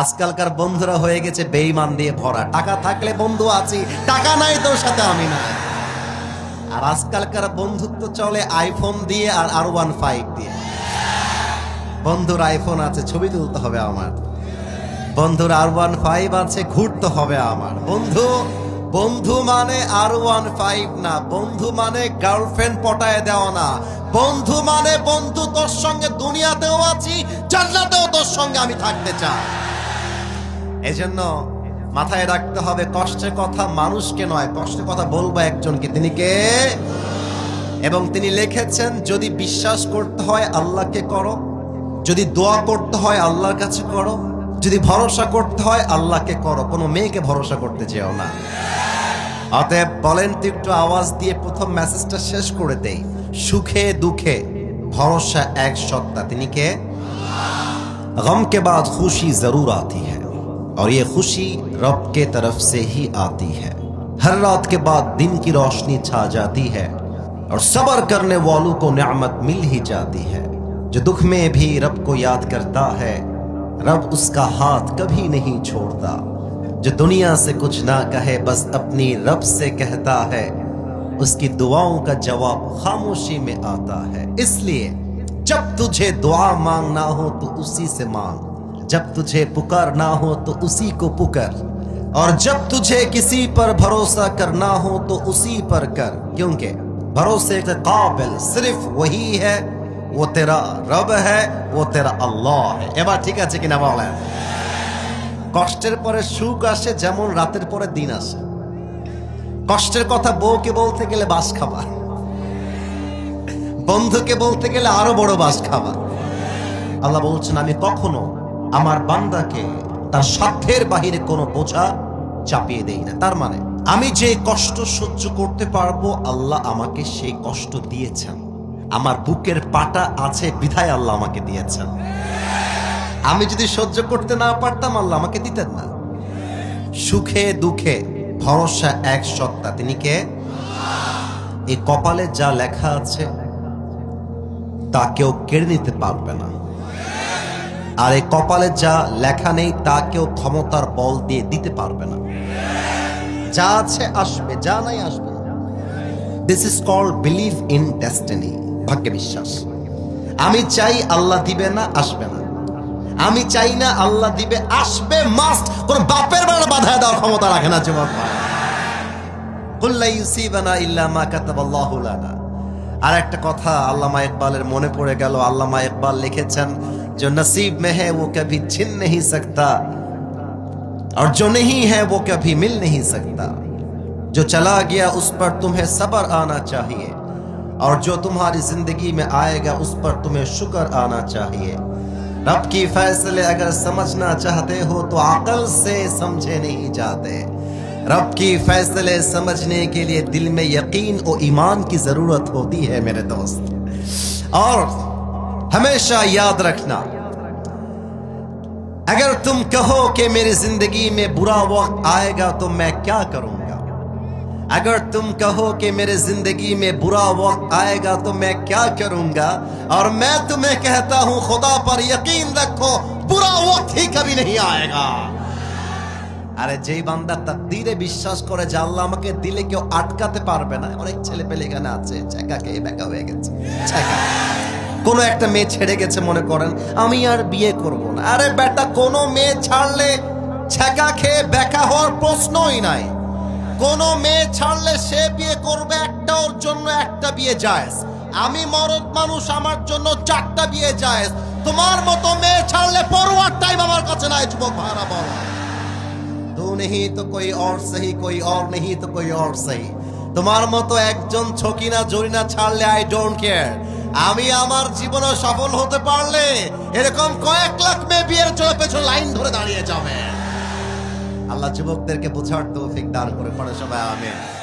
আজকালকার বন্ধুরা হয়ে গেছে বেইমান দিয়ে ভরা। টাকা থাকলে বন্ধু আছি, টাকা নাই তোর সাথে আমি না আর আজকালকার বন্ধুত্ব চলে আইফোন দিয়ে আর আর ওয়ান ফাইভ দিয়ে। বন্ধুর আইফোন আছে, ছবি তুলতে হবে আমার। বন্ধুর আর ওয়ান ফাইভ আছে, ঘুরতে হবে আমার। বন্ধু বন্ধু মানে আর ওয়ান ফাইভ না, বন্ধু মানে গার্লফ্রেন্ড পটায় দেওয়া না। বন্ধু মানে বন্ধু তোর সঙ্গে দুনিয়াতেও আছি, জান্নাতেও তোর সঙ্গে আমি থাকতে চাই। এজন্য মাথায় রাখতে হবে, কষ্টের কথা মানুষকে নয়, কষ্টের কথা বলব একজনকে। তিনি কে? এবং তিনি লিখেছেন, যদি বিশ্বাস করতে হয় আল্লাহকে করো, যদি দোয়া করতে হয় আল্লাহর কাছে করো, যদি ভরসা করতে হয় আল্লাহকে করো। কোনো মেয়েকে ভরসা করতে চেয়েও না। অতএব বলেন, তুই একটু আওয়াজ দিয়ে প্রথম মেসেজটা শেষ করে দেই। সুখে, দুঃখে, ভরসা এক সত্তা। তিনি কে? গমকে বাদ খুশি জরুর আতি اور یہ خوشی رب کے طرف سے ہی آتی ہے۔ ہر رات کے بعد دن کی روشنی چھا جاتی ہے اور صبر کرنے والوں کو نعمت مل ہی جاتی ہے۔ جو دکھ میں بھی رب کو یاد کرتا ہے، رب اس کا ہاتھ کبھی نہیں چھوڑتا۔ جو دنیا سے کچھ نہ کہے، بس اپنی رب سے کہتا ہے۔ اس کی دعاؤں کا جواب خاموشی میں آتا ہے۔ اس لیے، جب تجھے دعا مانگنا ہو تو اسی سے مانگ۔ जब तुझे पुकारना हो तो उसी को पुकार और जब तुझे किसी पर भरोसा करना हो तो उसी पर कर क्योंकि भरोसे के काबिल सिर्फ वही है वो तेरा रब है वो तेरा अल्लाह है এবার ঠিক আছে কিনা বলেন কষ্টের পরে সুখ আসে যেমন রাতের পরে দিন আসে কষ্টের কথা বউকে বলতে গেলে বাস খাবার বন্ধুকে বলতে গেলে আরো বড় বাস খাবার আল্লাহ বলছেন আমি কখনো আমার বান্দাকে তার সাধ্যের বাহিরে কোনো বোঝা চাপিয়ে দেই না। তার মানে আমি যে কষ্ট সহ্য করতে পারব, আল্লাহ আমাকে সেই কষ্ট দিয়েছেন। আমার বুকের পাটা আছে, বিধায় আল্লাহ আমাকে দিয়েছেন। আমি যদি সহ্য করতে না পারতাম, আল্লাহ আমাকে দিতেন না। সুখে, দুঃখে, ভরসা এক সত্তা। তিনি কে? এই কপালে যা লেখা আছে, তা কেউ কেড়ে নিতে পারবে না। আর এই কপালে যা লেখা নেই, তা কেউ ক্ষমতার বল দিয়ে দিতে পারবে না। যা আছে আসবে, যা নাই আসবে। This is call believe in destiny ভাগ্যে বিশ্বাস। আমি চাই আল্লাহ দিবে না, আসবে না। আমি চাই না আল্লাহ দিবে, আসবে মাস্ট কোন বাপের বেলা বাধা দেওয়ার ক্ষমতা রাখে না যুবক কুল্লা ইউসিবানা ইল্লা মা আর একটা কথা আল্লামা ইকবালের মনে পড়ে গেল। আল্লামা ইকবাল লিখেছেন जो नसीब में है, वो कभी छिन नहीं सकता। और जो नहीं है, वो कभी मिल नहीं सकता। जो चला गया, उस पर तुम्हें सब्र आना चाहिए। और जो तुम्हारी ज़िंदगी में आएगा, उस पर तुम्हें शुक्र आना चाहिए। रब की फैसले अगर समझना चाहते हो तो अकल से समझे नहीं जाते। रब की फैसले समझने के लिए दिल में यकीन और ईमान की ज़रूरत होती है, मेरे दोस्त। और हमेशा याद रखना अगर तुम कहो कि मेरी जिंदगी में बुरा वक्त आएगा तो मैं क्या करूंगा अगर तुम कहो कि मेरे जिंदगी में बुरा वक्त आएगा तो मैं क्या करूंगा और मैं तुम्हें कहता हूं खुदा पर यकीन रखो बुरा वक्त ही कभी नहीं आएगा আরে যেই বান্দা তাকদীরে বিশ্বাস করে যে আল্লাহ আমাকে দিলে কেউ আটকাতে পারবে না অনেক ছেলে পেলে এখানে আছে ছেকা খেয়ে বেকা হয়ে গেছে ছেকা কোনো একটা মেয়ে ছেড়ে গেছে মনে করেন, আমি আর বিয়ে করব না। আরে বেটা, কোনো মেয়ে ছাড়লে ছ্যাঁকা খেয়ে ব্যাকা হওয়ার প্রশ্নই নাই। কোনো মেয়ে ছাড়লে সে বিয়ে করবে একটা, ওর জন্য একটা বিয়ে যায় আমি মরদ মানুষ, আমার জন্য চারটা বিয়ে যায় তোমার মতো মেয়ে ছাড়লে পড়ুয়ার টাইম আমার কাছে নাই, যুবক ভাড়া বল। তু নেহি তো কই অর সহি, কই অর নেহি তো কই অর সহি। তোমার মতো একজন ছকিনা, জরিনা ছাড়লে আই ডোন্ট কেয়ার আমি আমার জীবনে সফল হতে পারলে এরকম কয়েক লাখ মেয়ে বিয়ের চলে পেছনে লাইন ধরে দাঁড়িয়ে যাবে। আল্লাহ যুবকদেরকে বোঝার তৌফিক দান করে, পড়ে সবাই, আমিন।